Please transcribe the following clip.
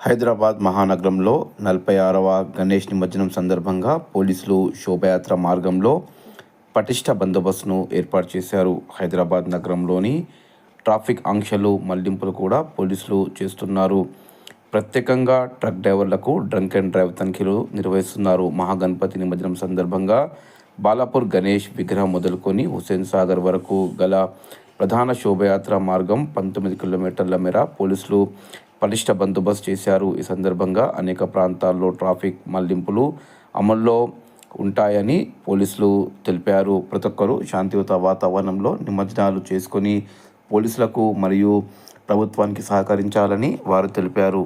హైదరాబాద్ మహానగరంలో నలభై ఆరవ గణేష్ నిమజ్జనం సందర్భంగా పోలీసులు శోభయాత్ర మార్గంలో పటిష్ట బందోబస్తును ఏర్పాటు చేశారు. హైదరాబాద్ నగరంలోని ట్రాఫిక్ ఆంక్షలు మళ్ళింపులు కూడా పోలీసులు చేస్తున్నారు. ప్రత్యేకంగా ట్రక్ డ్రైవర్లకు డ్రంక్ అండ్ డ్రైవ్ తనిఖీలు నిర్వహిస్తున్నారు. మహాగణపతి నిమజ్జనం సందర్భంగా బాలాపూర్ గణేష్ విగ్రహం మొదలుకొని హుస్సేన్ సాగర్ వరకు గల ప్రధాన శోభయాత్ర మార్గం పంతొమ్మిది కిలోమీటర్ల మేర పోలీసులు పటిష్ట బందోబస్తు చేశారు. ఈ సందర్భంగా అనేక ప్రాంతాల్లో ట్రాఫిక్ మళ్ళింపులు అమల్లో ఉంటాయని పోలీసులు తెలిపారు. ప్రతి ఒక్కరూ శాంతియుత వాతావరణంలో నిమజ్జనాలు చేసుకొని పోలీసులకు మరియు ప్రభుత్వానికి సహకరించాలని వారు తెలిపారు.